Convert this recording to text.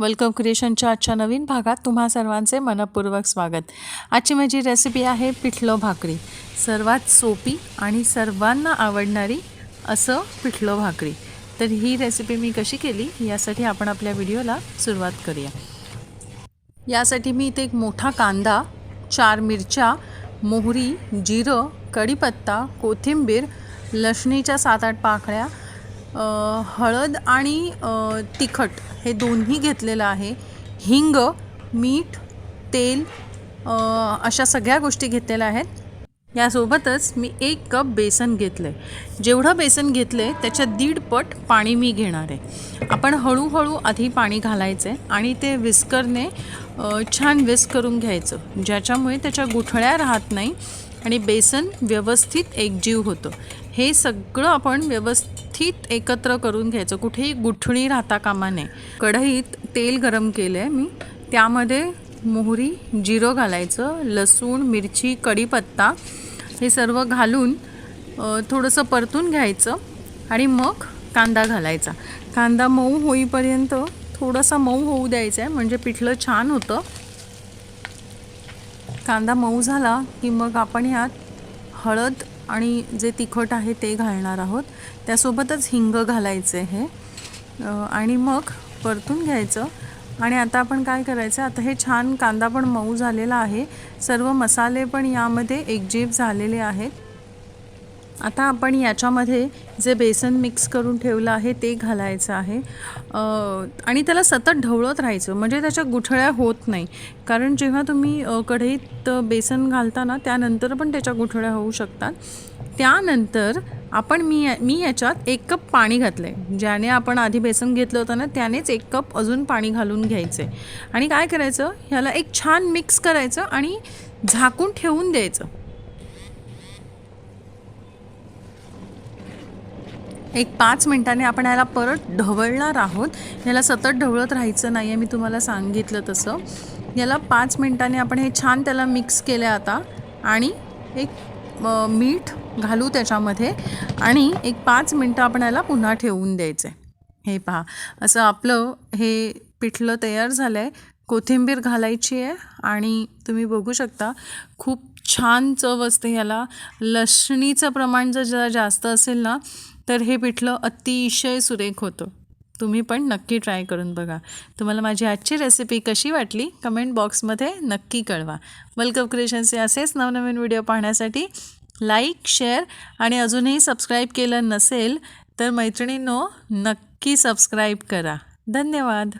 Welcome क्रिएशनच्या आजच्या नवीन भागात तुम्हा सर्वांचे मनपूर्वक स्वागत. आजची माझी रेसिपी आहे पिठलं भाकरी. सर्वात सोपी आणि सर्वांना आवडणारी असं पिठलं भाकरी. तर ही रेसिपी मी कशी केली यासाठी आपण आपल्या व्हिडिओला सुरुवात करूया. यासाठी मी इथे एक मोठा कांदा चार मिरच्या मोहरी जिरं कढीपत्ता कोथिंबीर लसणीच्या सात आठ पाकळ्या हळद आणि तिखट हे दोन्ही घेतलेलं आहे. हिंग मीठ तेल अशा सगळ्या गोष्टी घेतलेल्या आहेत. यासोबतच मी एक कप बेसन घेतलं आहे जेवढं बेसन घेतलं आहे त्याच्या दीड पट पाणी मी घेणार आहे. आपण हळूहळू आधी पाणी घालायचं आहे आणि ते विस्करने छान विस्क करून घ्यायचं. ज्याच्यामुळे त्याच्या गुठळ्या राहत नाही आणि बेसन व्यवस्थित एकजीव होतं. हे सगळं आपण व्यवस्थित एकत्र करून घ्यायचं. कुठेही गुठळी राहता कामा नये. कढईत तेल गरम केलं आहे मी. त्यामध्ये मोहरी जिरं घालायचं लसूण मिरची कढीपत्ता हे सर्व घालून थोडंसं परतून घ्यायचं आणि मग कांदा घालायचा. कांदा मऊ होईपर्यंत थोडासा मऊ होऊ द्यायचा आहे म्हणजे पिठलं छान होतं. कांदा मऊ झाला की मग आपण यात हळद आणि जे तिखट आहे ते घालणार आहोत. त्यासोबतच हिंग घालायचं आहे आणि मग परतून घ्यायचं. आणि आता आपण काय करायचं आता हे छान कांदा पण मऊ झालेला आहे. सर्व मसाले पण यामध्ये एकजीव झालेले आहेत. आता आपण याच्यामध्ये जे बेसन मिक्स करून ठेवलं आहे ते घालायचं आहे. आणि त्याला सतत ढवळत राहायचं म्हणजे त्याच्या गुठळ्या होत नाही. कारण जेव्हा तुम्ही कढईत बेसन घालता ना त्यानंतर पण त्याच्या गुठळ्या होऊ शकतात. त्यानंतर आपण मी मी याच्यात एक कप पाणी घातलं आहे ज्याने आपण आधी बेसन घेतलं होतं ना त्यानेच एक कप अजून पाणी घालून घ्यायचं आहे आणि काय करायचं? ह्याला एक छान मिक्स करायचं आणि झाकून ठेवून द्यायचं. एक पाच मिनिटांनी आपण याला परत ढवळणार आहोत. याला सतत ढवळत राहायचं नाही आहे मी तुम्हाला सांगितलं तसं. याला पाच मिनिटांनी आपण हे छान त्याला मिक्स केलं आता. आणि एक मीठ घालू त्याच्यामध्ये. आणि एक पाच मिनटं आपण याला पुन्हा ठेवून द्यायचं आहे हे पहा असं आपलं हे पिठलं तयार झालं आहे कोथिंबीर घालायची आहे आणि तुम्ही बघू शकता खूप छान चव असते ह्याला. लसणीचं प्रमाण जर जरा जास्त असेल ना तर हे पिठलं अतिशय सुरेख होतं. तुम्ही पण नक्की ट्राय करून बघा. तुम्हाला माझी आजची रेसिपी कशी वाटली कमेंट बॉक्समध्ये नक्की कळवा. वेलकम क्रिएशन्सचे असेच नवनवीन व्हिडिओ पाहण्यासाठी लाईक शेअर आणि अजूनही सबस्क्राईब केलं नसेल तर मैत्रिणींनो नक्की सबस्क्राईब करा. धन्यवाद.